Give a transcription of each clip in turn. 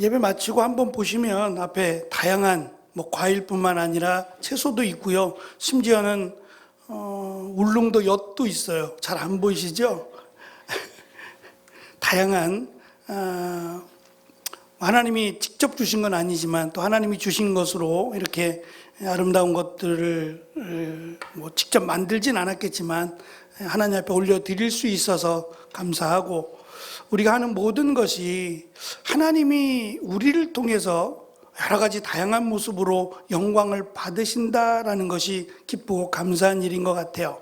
예배 마치고 한번 보시면 앞에 다양한 뭐 과일뿐만 아니라 채소도 있고요. 심지어는 어, 울릉도 엿도 있어요. 잘 안 보이시죠? 다양한 어, 하나님이 직접 주신 건 아니지만 또 하나님이 주신 것으로 이렇게 아름다운 것들을 어, 뭐 직접 만들진 않았겠지만 하나님 앞에 올려 드릴 수 있어서 감사하고 우리가 하는 모든 것이 하나님이 우리를 통해서 여러 가지 다양한 모습으로 영광을 받으신다라는 것이 기쁘고 감사한 일인 것 같아요.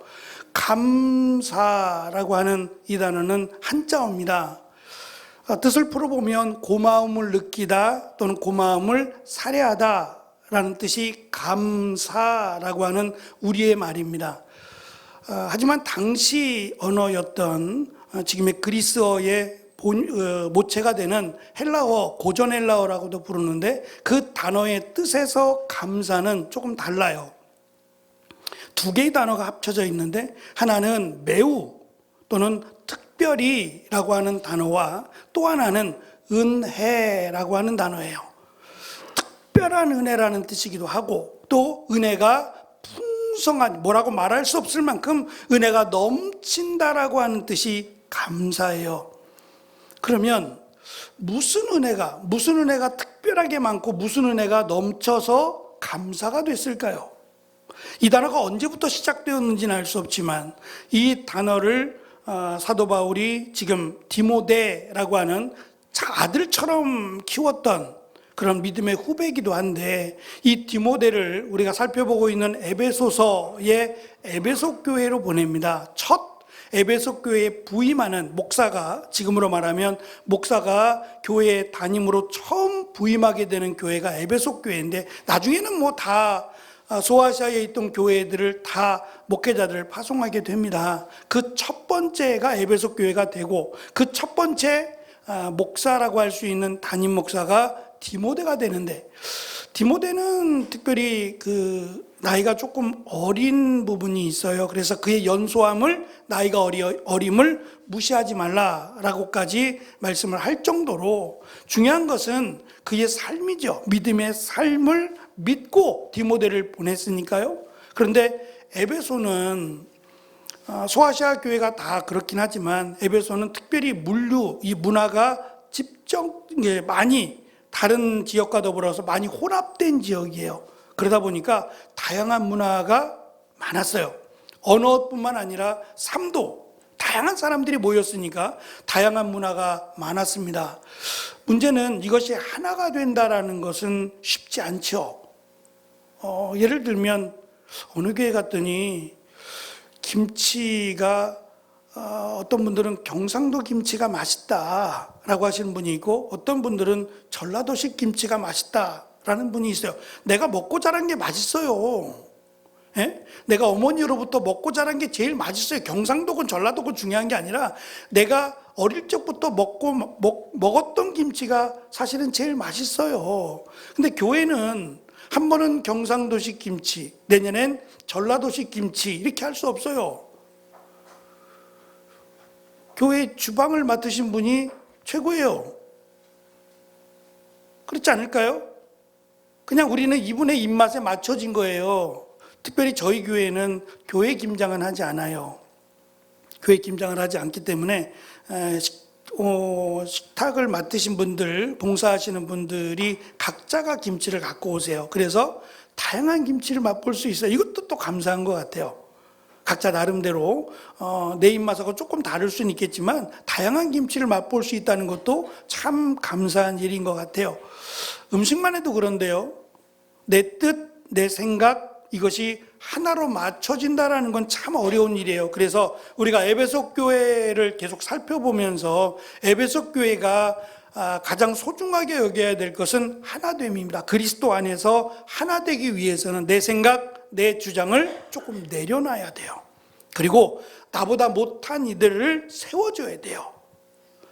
감사라고 하는 이 단어는 한자어입니다. 어, 뜻을 풀어보면 고마움을 느끼다 또는 고마움을 살해하다 라는 뜻이 감사라고 하는 우리의 말입니다. 어, 하지만 당시 언어였던 어, 지금의 그리스어의 본, 어, 모체가 되는 헬라어, 고전 헬라어라고도 부르는데 그 단어의 뜻에서 감사는 조금 달라요. 두 개의 단어가 합쳐져 있는데 하나는 매우 또는 특별히 라고 하는 단어와 또 하나는 은혜라고 하는 단어예요. 특별한 은혜라는 뜻이기도 하고 또 은혜가 풍성한 뭐라고 말할 수 없을 만큼 은혜가 넘친다라고 하는 뜻이 감사예요. 그러면 무슨 은혜가 무슨 은혜가 특별하게 많고 무슨 은혜가 넘쳐서 감사가 됐을까요? 이 단어가 언제부터 시작되었는지는 알 수 없지만 이 단어를 어, 사도 바울이 지금 디모데라고 하는 아들처럼 키웠던 그런 믿음의 후배이기도 한데 이 디모데를 우리가 살펴보고 있는 에베소서의 에베소 교회로 보냅니다. 첫 에베소 교회에 부임하는 목사가 지금으로 말하면 목사가 교회 담임으로 처음 부임하게 되는 교회가 에베소 교회인데 나중에는 뭐 다 소아시아에 있던 교회들을 다 목회자들을 파송하게 됩니다. 그 첫 번째가 에베소 교회가 되고 그 첫 번째 아, 목사라고 할 수 있는 담임 목사가 디모데가 되는데 디모데는 특별히 그 나이가 조금 어린 부분이 있어요. 그래서 그의 연소함을 나이가 어리, 어림을 무시하지 말라라고까지 말씀을 할 정도로 중요한 것은 그의 삶이죠. 믿음의 삶을 믿고 디모데를 보냈으니까요. 그런데 에베소는 아, 소아시아 교회가 다 그렇긴 하지만 에베소는 특별히 물류 이 문화가 집정 예, 많이 다른 지역과 더불어서 많이 혼합된 지역이에요. 그러다 보니까 다양한 문화가 많았어요. 언어뿐만 아니라 삶도 다양한 사람들이 모였으니까 다양한 문화가 많았습니다. 문제는 이것이 하나가 된다라는 것은 쉽지 않죠. 어, 예를 들면 어느 교회 갔더니 김치가 어, 어떤 분들은 경상도 김치가 맛있다라고 하시는 분이 있고 어떤 분들은 전라도식 김치가 맛있다라는 분이 있어요. 내가 먹고 자란 게 맛있어요. 예? 내가 어머니로부터 먹고 자란 게 제일 맛있어요. 경상도건 전라도건 중요한 게 아니라 내가 어릴 적부터 먹고 먹, 먹었던 김치가 사실은 제일 맛있어요. 근데 교회는 한 번은 경상도식 김치, 내년엔 전라도식 김치 이렇게 할 수 없어요. 교회 주방을 맡으신 분이 최고예요. 그렇지 않을까요? 그냥 우리는 이분의 입맛에 맞춰진 거예요. 특별히 저희 교회는 교회 김장은 하지 않아요. 교회 김장을 하지 않기 때문에 어, 식탁을 맡으신 분들, 봉사하시는 분들이 각자가 김치를 갖고 오세요. 그래서 다양한 김치를 맛볼 수 있어요. 이것도 또 감사한 것 같아요. 각자 나름대로 어, 내 입맛하고 조금 다를 수는 있겠지만 다양한 김치를 맛볼 수 있다는 것도 참 감사한 일인 것 같아요. 음식만 해도 그런데요. 내 뜻, 내 생각 이것이 하나로 맞춰진다라는 건 참 어려운 일이에요. 그래서 우리가 에베소 교회를 계속 살펴보면서 에베소 교회가 아, 가장 소중하게 여겨야 될 것은 하나됨입니다. 그리스도 안에서 하나 되기 위해서는 내 생각, 내 주장을 조금 내려놔야 돼요. 그리고 나보다 못한 이들을 세워줘야 돼요.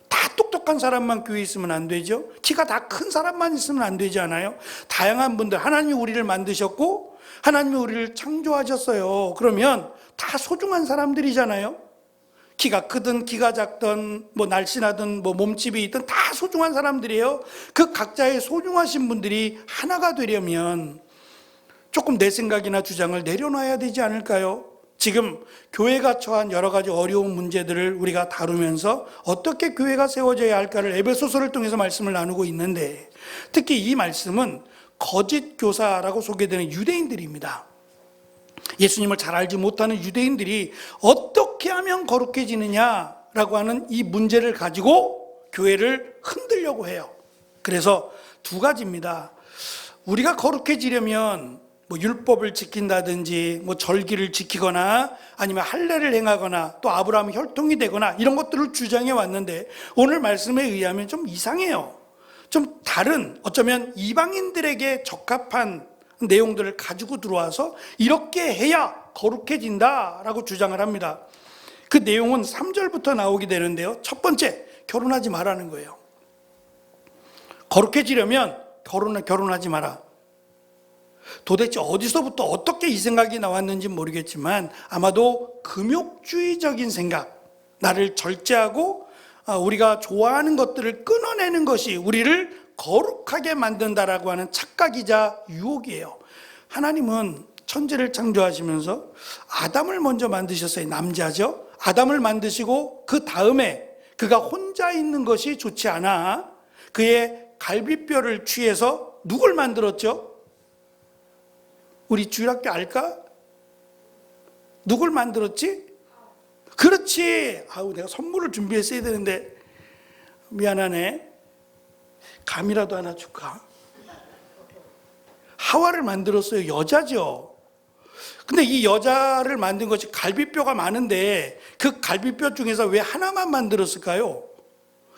다 똑똑한 사람만 교회에 있으면 안 되죠. 키가 다 큰 사람만 있으면 안 되지 않아요? 다양한 분들, 하나님이 우리를 만드셨고, 하나님이 우리를 창조하셨어요. 그러면 다 소중한 사람들이잖아요. 키가 크든 키가 작든 뭐 날씬하든 뭐 몸집이 있든 다 소중한 사람들이에요. 그 각자의 소중하신 분들이 하나가 되려면 조금 내 생각이나 주장을 내려놔야 되지 않을까요? 지금 교회가 처한 여러 가지 어려운 문제들을 우리가 다루면서 어떻게 교회가 세워져야 할까를 에베소서를 통해서 말씀을 나누고 있는데 특히 이 말씀은 거짓 교사라고 소개되는 유대인들입니다. 예수님을 잘 알지 못하는 유대인들이 어떻게 하면 거룩해지느냐라고 하는 이 문제를 가지고 교회를 흔들려고 해요. 그래서 두 가지입니다. 우리가 거룩해지려면 뭐 율법을 지킨다든지 뭐 절기를 지키거나 아니면 할례를 행하거나 또 아브라함 혈통이 되거나 이런 것들을 주장해 왔는데 오늘 말씀에 의하면 좀 이상해요. 좀 다른 어쩌면 이방인들에게 적합한 내용들을 가지고 들어와서 이렇게 해야 거룩해진다라고 주장을 합니다. 그 내용은 3절부터 나오게 되는데요. 첫 번째, 결혼하지 말라는 거예요. 거룩해지려면 결혼, 결혼하지 마라. 도대체 어디서부터 어떻게 이 생각이 나왔는지 모르겠지만 아마도 금욕주의적인 생각, 나를 절제하고 아, 우리가 좋아하는 것들을 끊어내는 것이 우리를 거룩하게 만든다라고 하는 착각이자 유혹이에요. 하나님은 천지를 창조하시면서 아담을 먼저 만드셨어요. 남자죠. 아담을 만드시고 그 다음에 그가 혼자 있는 것이 좋지 않아 그의 갈비뼈를 취해서 누굴 만들었죠? 우리 주일학교 알까? 누굴 만들었지? 그렇지. 아우 내가 선물을 준비했어야 되는데 미안하네. 감이라도 하나 줄까? 하와를 만들었어요. 여자죠. 근데 이 여자를 만든 것이 갈비뼈가 많은데 그 갈비뼈 중에서 왜 하나만 만들었을까요?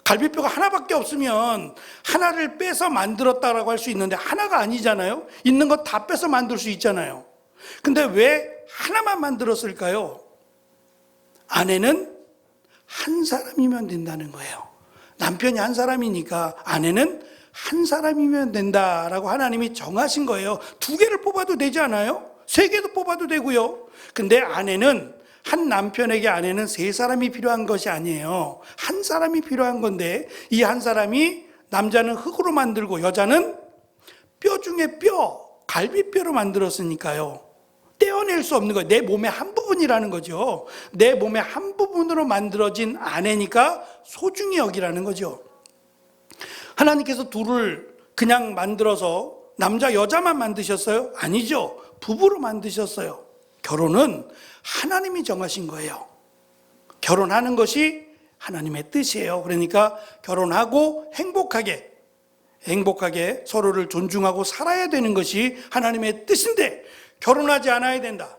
갈비뼈가 하나밖에 없으면 하나를 빼서 만들었다라고 할 수 있는데 하나가 아니잖아요. 있는 거다 빼서 만들 수 있잖아요. 근데 왜 하나만 만들었을까요? 아내는 한 사람이면 된다는 거예요. 남편이 한 사람이니까 아내는 한 사람이면 된다라고 하나님이 정하신 거예요. 두 개를 뽑아도 되지 않아요? 세 개도 뽑아도 되고요. 근데 아내는 한 남편에게 아내는 세 사람이 필요한 것이 아니에요. 한 사람이 필요한 건데 이 한 사람이 남자는 흙으로 만들고 여자는 뼈 중에 뼈, 갈비뼈로 만들었으니까요. 떼어낼 수 없는 거예요. 내 몸의 한 부분이라는 거죠. 내 몸의 한 부분으로 만들어진 아내니까 소중히 여기라는 거죠. 하나님께서 둘을 그냥 만들어서 남자 여자만 만드셨어요? 아니죠. 부부로 만드셨어요. 결혼은 하나님이 정하신 거예요. 결혼하는 것이 하나님의 뜻이에요. 그러니까 결혼하고 행복하게 행복하게 서로를 존중하고 살아야 되는 것이 하나님의 뜻인데 결혼하지 않아야 된다.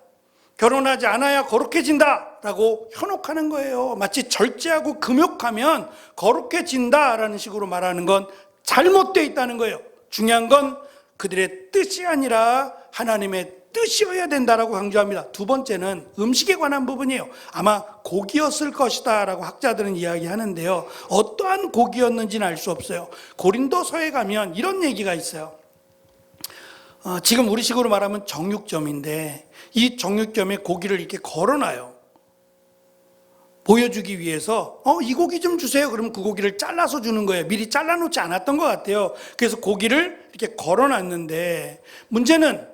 결혼하지 않아야 거룩해진다. 라고 현혹하는 거예요. 마치 절제하고 금욕하면 거룩해진다. 라는 식으로 말하는 건 잘못되어 있다는 거예요. 중요한 건 그들의 뜻이 아니라 하나님의 뜻이어야 된다라고 강조합니다. 두 번째는 음식에 관한 부분이에요. 아마 고기였을 것이다라고 학자들은 이야기하는데요. 어떠한 고기였는지는 알 수 없어요. 고린도서에 가면 이런 얘기가 있어요. 어, 지금 우리식으로 말하면 정육점인데 이 정육점에 고기를 이렇게 걸어놔요. 보여주기 위해서 어, 이 고기 좀 주세요. 그러면 그 고기를 잘라서 주는 거예요. 미리 잘라놓지 않았던 것 같아요. 그래서 고기를 이렇게 걸어놨는데 문제는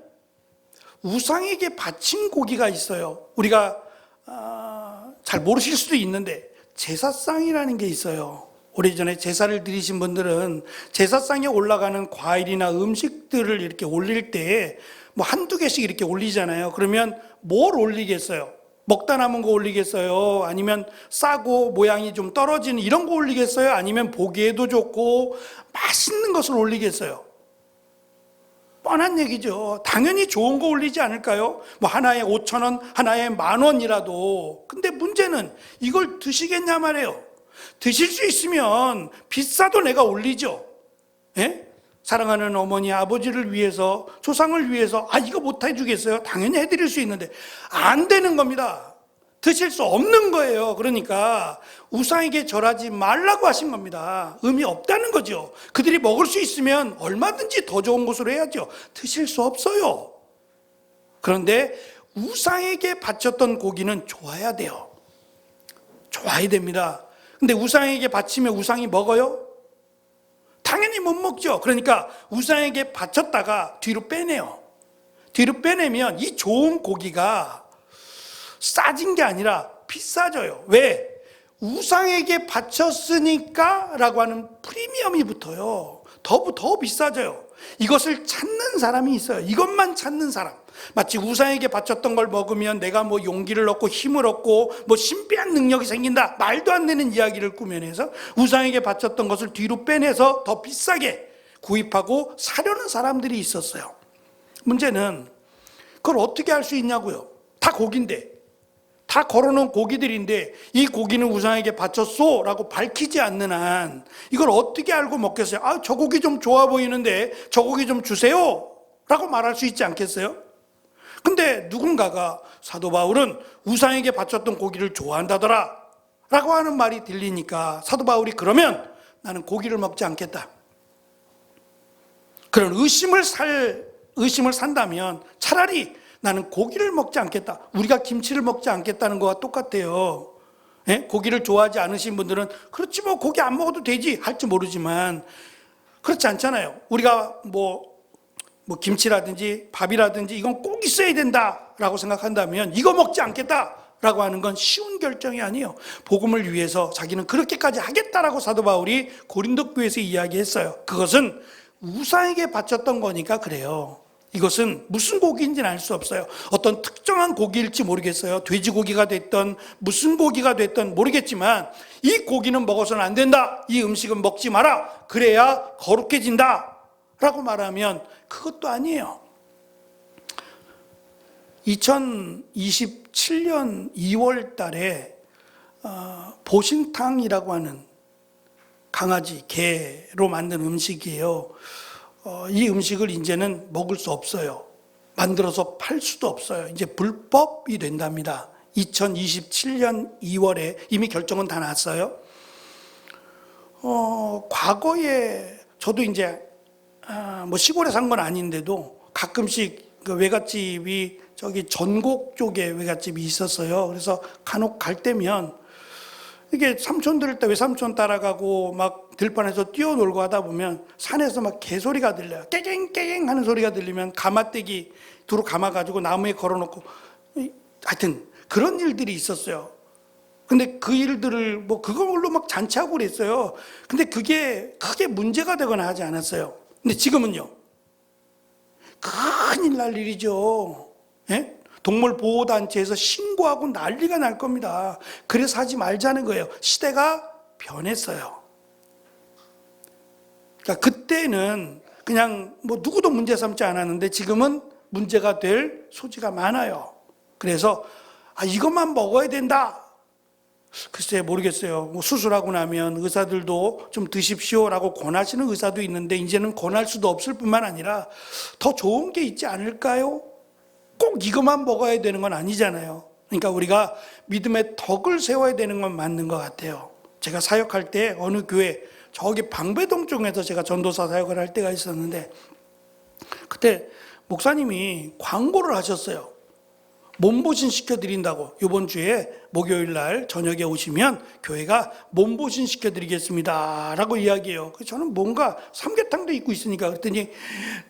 우상에게 바친 고기가 있어요. 우리가 아, 잘 모르실 수도 있는데 제사상이라는 게 있어요. 오래전에 제사를 드리신 분들은 제사상에 올라가는 과일이나 음식들을 이렇게 올릴 때 뭐 한두 개씩 이렇게 올리잖아요. 그러면 뭘 올리겠어요? 먹다 남은 거 올리겠어요? 아니면 싸고 모양이 좀 떨어지는 이런 거 올리겠어요? 아니면 보기에도 좋고 맛있는 것을 올리겠어요? 뻔한 얘기죠. 당연히 좋은 거 올리지 않을까요? 뭐 하나에 5천 원, 하나에 만 원이라도. 근데 문제는 이걸 드시겠냐 말이에요. 드실 수 있으면 비싸도 내가 올리죠. 예? 사랑하는 어머니, 아버지를 위해서, 조상을 위해서, 아, 이거 못 해주겠어요? 당연히 해드릴 수 있는데, 안 되는 겁니다. 드실 수 없는 거예요. 그러니까 우상에게 절하지 말라고 하신 겁니다. 의미 없다는 거죠. 그들이 먹을 수 있으면 얼마든지 더 좋은 것으로 해야죠. 드실 수 없어요. 그런데 우상에게 바쳤던 고기는 좋아야 돼요. 와야 됩니다. 근데 우상에게 바치면 우상이 먹어요? 당연히 못 먹죠. 그러니까 우상에게 바쳤다가 뒤로 빼내요. 뒤로 빼내면 이 좋은 고기가 싸진 게 아니라 비싸져요. 왜? 우상에게 바쳤으니까 라고 하는 프리미엄이 붙어요. 더, 더 비싸져요. 이것을 찾는 사람이 있어요. 이것만 찾는 사람. 마치 우상에게 바쳤던 걸 먹으면 내가 뭐 용기를 얻고 힘을 얻고 뭐 신비한 능력이 생긴다. 말도 안 되는 이야기를 꾸며내서 우상에게 바쳤던 것을 뒤로 빼내서 더 비싸게 구입하고 사려는 사람들이 있었어요. 문제는 그걸 어떻게 할 수 있냐고요. 다 고기인데. 다 걸어놓은 고기들인데 이 고기는 우상에게 바쳤소 라고 밝히지 않는 한 이걸 어떻게 알고 먹겠어요? 아, 저 고기 좀 좋아 보이는데 저 고기 좀 주세요 라고 말할 수 있지 않겠어요? 근데 누군가가 사도 바울은 우상에게 바쳤던 고기를 좋아한다더라 라고 하는 말이 들리니까 사도 바울이 그러면 나는 고기를 먹지 않겠다. 그런 의심을 살, 의심을 산다면 차라리 나는 고기를 먹지 않겠다. 우리가 김치를 먹지 않겠다는 거와 똑같아요. 예? 고기를 좋아하지 않으신 분들은 그렇지 뭐 고기 안 먹어도 되지 할지 모르지만 그렇지 않잖아요. 우리가 뭐, 뭐 김치라든지 밥이라든지 이건 꼭 있어야 된다라고 생각한다면 이거 먹지 않겠다 라고 하는 건 쉬운 결정이 아니에요. 복음을 위해서 자기는 그렇게까지 하겠다라고 사도 바울이 고린도 교회에서 이야기했어요. 그것은 우상에게 바쳤던 거니까 그래요. 이것은 무슨 고기인지는 알 수 없어요. 어떤 특정한 고기일지 모르겠어요. 돼지고기가 됐던 무슨 고기가 됐던 모르겠지만 이 고기는 먹어서는 안 된다. 이 음식은 먹지 마라. 그래야 거룩해진다. 라고 말하면 그것도 아니에요. 2027년 2월 달에 어, 보신탕이라고 하는 강아지, 개로 만든 음식이에요. 어, 이 음식을 이제는 먹을 수 없어요. 만들어서 팔 수도 없어요. 이제 불법이 된답니다. 2027년 2월에 이미 결정은 다 났어요. 어, 과거에 저도 이제 아, 뭐 시골에 산 건 아닌데도 가끔씩 그 외갓집이 저기 전곡 쪽에 외갓집이 있었어요. 그래서 간혹 갈 때면 이게 삼촌들 때 외삼촌 따라가고 막 들판에서 뛰어놀고 하다 보면 산에서 막 개소리가 들려요. 깨갱깨갱 하는 소리가 들리면 가마떼기 두루 감아가지고 나무에 걸어놓고 하여튼 그런 일들이 있었어요. 근데 그 일들을 뭐 그걸로 막 잔치하고 그랬어요. 근데 그게 크게 문제가 되거나 하지 않았어요. 근데 지금은요. 큰일 날 일이죠. 예? 동물 보호 단체에서 신고하고 난리가 날 겁니다. 그래서 하지 말자는 거예요. 시대가 변했어요. 그러니까 그때는 그냥 뭐 누구도 문제 삼지 않았는데 지금은 문제가 될 소지가 많아요. 그래서 아, 이것만 먹어야 된다. 글쎄 모르겠어요. 뭐 수술하고 나면 의사들도 좀 드십시오라고 권하시는 의사도 있는데 이제는 권할 수도 없을 뿐만 아니라 더 좋은 게 있지 않을까요? 꼭 이것만 먹어야 되는 건 아니잖아요. 그러니까 우리가 믿음의 덕을 세워야 되는 건 맞는 것 같아요. 제가 사역할 때 어느 교회 저기 방배동 쪽에서 제가 전도사 사역을 할 때가 있었는데 그때 목사님이 광고를 하셨어요. 몸보신 시켜드린다고 이번 주에 목요일 날 저녁에 오시면 교회가 몸보신 시켜드리겠습니다 라고 이야기해요 저는 뭔가 삼계탕도 있고 있으니까 그랬더니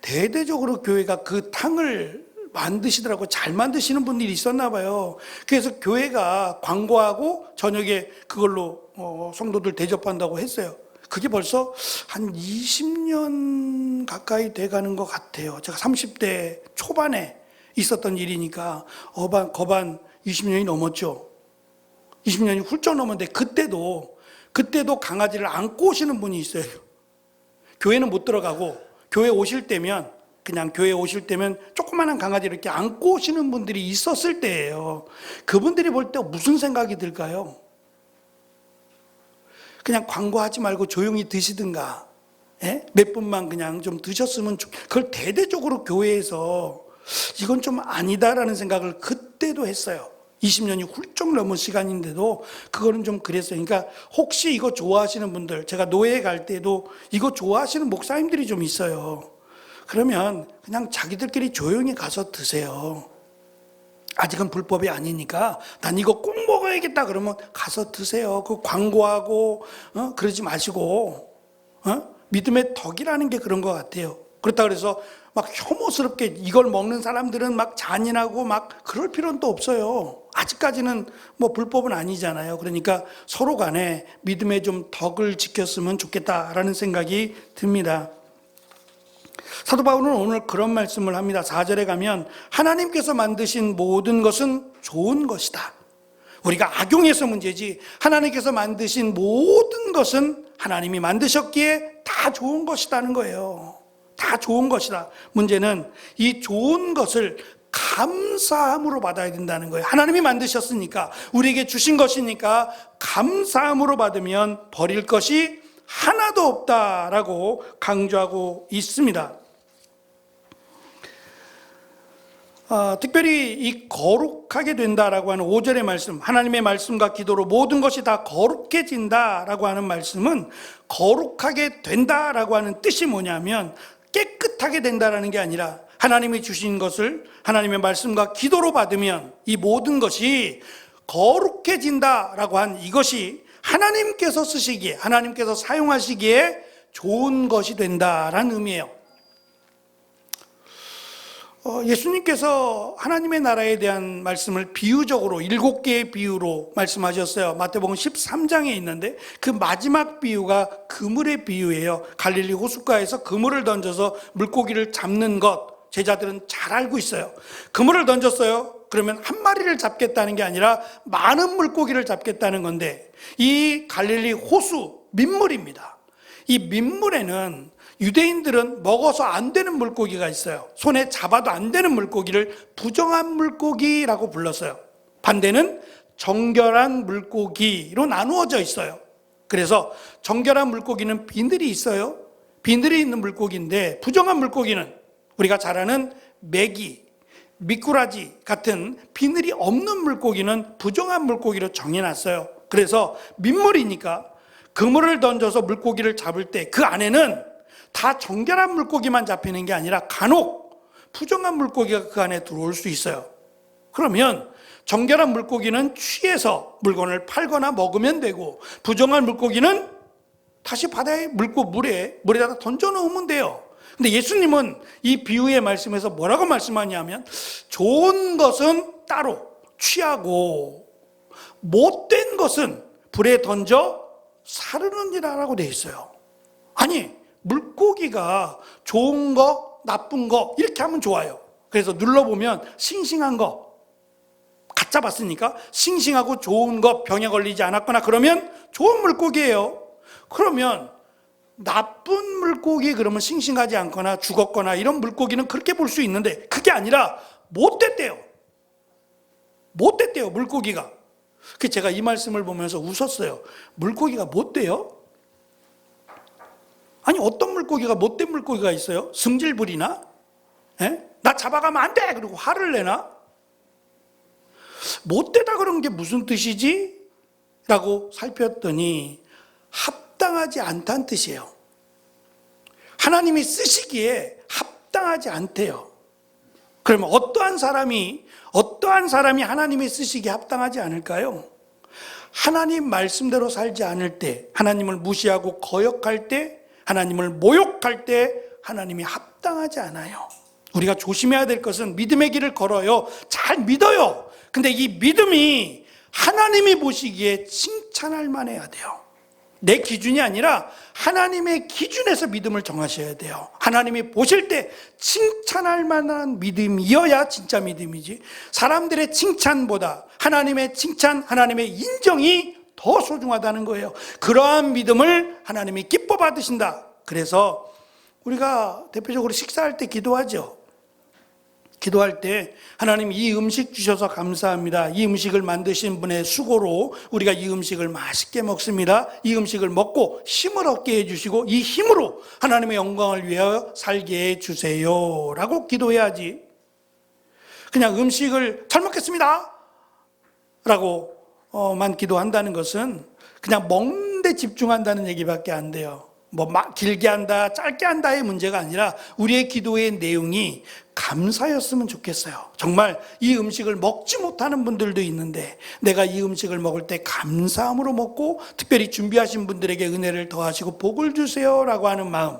대대적으로 교회가 그 탕을 만드시더라고 잘 만드시는 분들이 있었나 봐요 그래서 교회가 광고하고 저녁에 그걸로 어, 성도들 대접한다고 했어요 그게 벌써 한 20년 가까이 돼가는 것 같아요 제가 30대 초반에 있었던 일이니까 어반 거반 20년이 넘었죠. 20년이 훌쩍 넘었는데 그때도 그때도 강아지를 안고 오시는 분이 있어요. 교회는 못 들어가고 교회 오실 때면 그냥 교회 오실 때면 조그마한 강아지 이렇게 안고 오시는 분들이 있었을 때예요. 그분들이 볼 때 무슨 생각이 들까요? 그냥 광고하지 말고 조용히 드시든가 예? 몇 분만 그냥 좀 드셨으면 좋... 그걸 대대적으로 교회에서 이건 좀 아니다라는 생각을 그때도 했어요. 20년이 훌쩍 넘은 시간인데도 그거는 좀 그랬어요. 그러니까 혹시 이거 좋아하시는 분들, 제가 노예에 갈 때도 이거 좋아하시는 목사님들이 좀 있어요. 그러면 그냥 자기들끼리 조용히 가서 드세요. 아직은 불법이 아니니까 난 이거 꼭 먹어야겠다 그러면 가서 드세요. 그 광고하고 어? 그러지 마시고 어? 믿음의 덕이라는 게 그런 것 같아요. 그렇다 그래서 막 혐오스럽게 이걸 먹는 사람들은 막 잔인하고 막 그럴 필요는 또 없어요. 아직까지는 뭐 불법은 아니잖아요. 그러니까 서로 간에 믿음의 좀 덕을 지켰으면 좋겠다라는 생각이 듭니다. 사도 바울은 오늘 그런 말씀을 합니다. 4절에 가면 하나님께서 만드신 모든 것은 좋은 것이다. 우리가 악용해서 문제지 하나님께서 만드신 모든 것은 하나님이 만드셨기에 다 좋은 것이라는 거예요. 다 좋은 것이다. 문제는 이 좋은 것을 감사함으로 받아야 된다는 거예요. 하나님이 만드셨으니까 우리에게 주신 것이니까 감사함으로 받으면 버릴 것이 하나도 없다라고 강조하고 있습니다. 어, 특별히 이 거룩하게 된다라고 하는 5절의 말씀, 하나님의 말씀과 기도로 모든 것이 다 거룩해진다라고 하는 말씀은 거룩하게 된다라고 하는 뜻이 뭐냐면 깨끗하게 된다라는 게 아니라 하나님이 주신 것을 하나님의 말씀과 기도로 받으면 이 모든 것이 거룩해진다라고 한 이것이 하나님께서 쓰시기에, 하나님께서 사용하시기에 좋은 것이 된다라는 의미예요. 어, 예수님께서 하나님의 나라에 대한 말씀을 비유적으로 일곱 개의 비유로 말씀하셨어요. 마태복음 13장에 있는데 그 마지막 비유가 그물의 비유예요. 갈릴리 호숫가에서 그물을 던져서 물고기를 잡는 것 제자들은 잘 알고 있어요. 그물을 던졌어요. 그러면 한 마리를 잡겠다는 게 아니라 많은 물고기를 잡겠다는 건데 이 갈릴리 호수 민물입니다. 이 민물에는 유대인들은 먹어서 안 되는 물고기가 있어요. 손에 잡아도 안 되는 물고기를 부정한 물고기라고 불렀어요. 반대는 정결한 물고기로 나누어져 있어요. 그래서 정결한 물고기는 비늘이 있어요. 비늘이 있는 물고기인데 부정한 물고기는 우리가 잘 아는 메기, 미꾸라지 같은 비늘이 없는 물고기는 부정한 물고기로 정해놨어요. 그래서 민물이니까 그물을 던져서 물고기를 잡을 때 그 안에는 다 정결한 물고기만 잡히는 게 아니라 간혹 부정한 물고기가 그 안에 들어올 수 있어요. 그러면 정결한 물고기는 취해서 물건을 팔거나 먹으면 되고 부정한 물고기는 다시 바다에 물고 물에 물에다가 던져 놓으면 돼요. 근데 예수님은 이 비유의 말씀에서 뭐라고 말씀하냐면 좋은 것은 따로 취하고 못된 것은 불에 던져 사르느니라라고 돼 있어요. 아니 물고기가 좋은 거 나쁜 거 이렇게 하면 좋아요. 그래서 눌러보면 싱싱한 거 갓 잡았으니까 싱싱하고 좋은 거 병에 걸리지 않았거나 그러면 좋은 물고기예요. 그러면 나쁜 물고기 그러면 싱싱하지 않거나 죽었거나 이런 물고기는 그렇게 볼 수 있는데 그게 아니라 못 됐대요. 못 됐대요 물고기가. 그 제가 이 말씀을 보면서 웃었어요. 물고기가 못 돼요? 아니 어떤 물고기가 못된 물고기가 있어요? 승질 부리나? 에? 나 잡아가면 안 돼! 그리고 화를 내나? 못되다 그런 게 무슨 뜻이지? 라고 살폈더니 합당하지 않다는 뜻이에요. 하나님이 쓰시기에 합당하지 않대요. 그러면 어떠한 사람이 어떠한 사람이 하나님이 쓰시기에 합당하지 않을까요? 하나님 말씀대로 살지 않을 때, 하나님을 무시하고 거역할 때, 하나님을 모욕할 때 하나님이 합당하지 않아요. 우리가 조심해야 될 것은 믿음의 길을 걸어요. 잘 믿어요. 근데 이 믿음이 하나님이 보시기에 칭찬할 만해야 돼요. 내 기준이 아니라 하나님의 기준에서 믿음을 정하셔야 돼요. 하나님이 보실 때 칭찬할 만한 믿음이어야 진짜 믿음이지. 사람들의 칭찬보다 하나님의 칭찬, 하나님의 인정이 더 소중하다는 거예요. 그러한 믿음을 하나님이 기뻐 받으신다. 그래서 우리가 대표적으로 식사할 때 기도하죠. 기도할 때 하나님 이 음식 주셔서 감사합니다. 이 음식을 만드신 분의 수고로 우리가 이 음식을 맛있게 먹습니다. 이 음식을 먹고 힘을 얻게 해주시고 이 힘으로 하나님의 영광을 위하여 살게 해주세요. 라고 기도해야지. 그냥 음식을 잘 먹겠습니다. 라고 만 기도한다는 것은 그냥 먹는 데 집중한다는 얘기밖에 안 돼요. 뭐 막 길게 한다, 짧게 한다의 문제가 아니라 우리의 기도의 내용이 감사였으면 좋겠어요. 정말 이 음식을 먹지 못하는 분들도 있는데 내가 이 음식을 먹을 때 감사함으로 먹고 특별히 준비하신 분들에게 은혜를 더하시고 복을 주세요라고 하는 마음.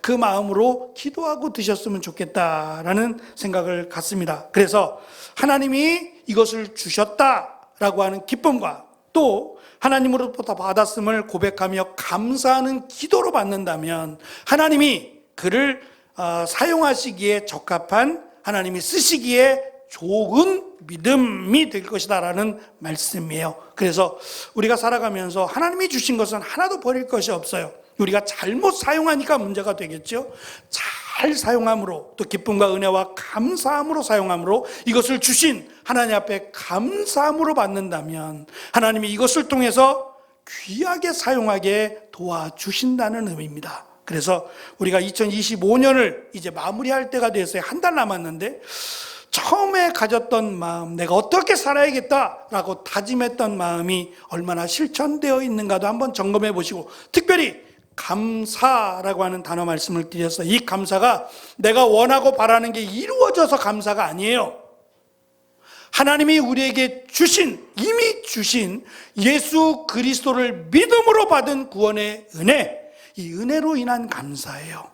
그 마음으로 기도하고 드셨으면 좋겠다라는 생각을 갖습니다. 그래서 하나님이 이것을 주셨다 라고 하는 기쁨과 또 하나님으로부터 받았음을 고백하며 감사하는 기도로 받는다면 하나님이 그를 어, 사용하시기에 적합한 하나님이 쓰시기에 좋은 믿음이 될 것이다라는 말씀이에요. 그래서 우리가 살아가면서 하나님이 주신 것은 하나도 버릴 것이 없어요. 우리가 잘못 사용하니까 문제가 되겠죠. 잘 사용함으로 또 기쁨과 은혜와 감사함으로 사용함으로 이것을 주신 하나님 앞에 감사함으로 받는다면 하나님이 이것을 통해서 귀하게 사용하게 도와주신다는 의미입니다. 그래서 우리가 2025년을 이제 마무리할 때가 됐어요. 한달 남았는데 처음에 가졌던 마음, 내가 어떻게 살아야겠다라고 다짐했던 마음이 얼마나 실천되어 있는가도 한번 점검해 보시고 특별히 감사라고 하는 단어 말씀을 드렸어요. 이 감사가 내가 원하고 바라는 게 이루어져서 감사가 아니에요. 하나님이 우리에게 주신, 이미 주신 예수 그리스도를 믿음으로 받은 구원의 은혜, 이 은혜로 인한 감사예요.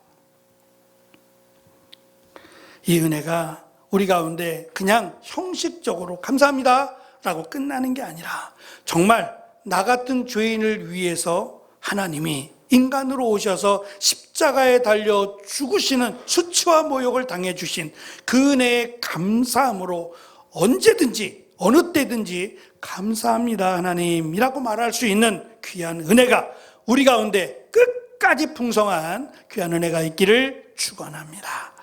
이 은혜가 우리 가운데 그냥 형식적으로 감사합니다 라고 끝나는 게 아니라 정말 나 같은 죄인을 위해서 하나님이 인간으로 오셔서 십자가에 달려 죽으시는 수치와 모욕을 당해 주신 그 은혜의 감사함으로 언제든지 어느 때든지 감사합니다 하나님이라고 말할 수 있는 귀한 은혜가 우리 가운데 끝까지 풍성한 귀한 은혜가 있기를 축원합니다.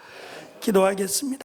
기도하겠습니다.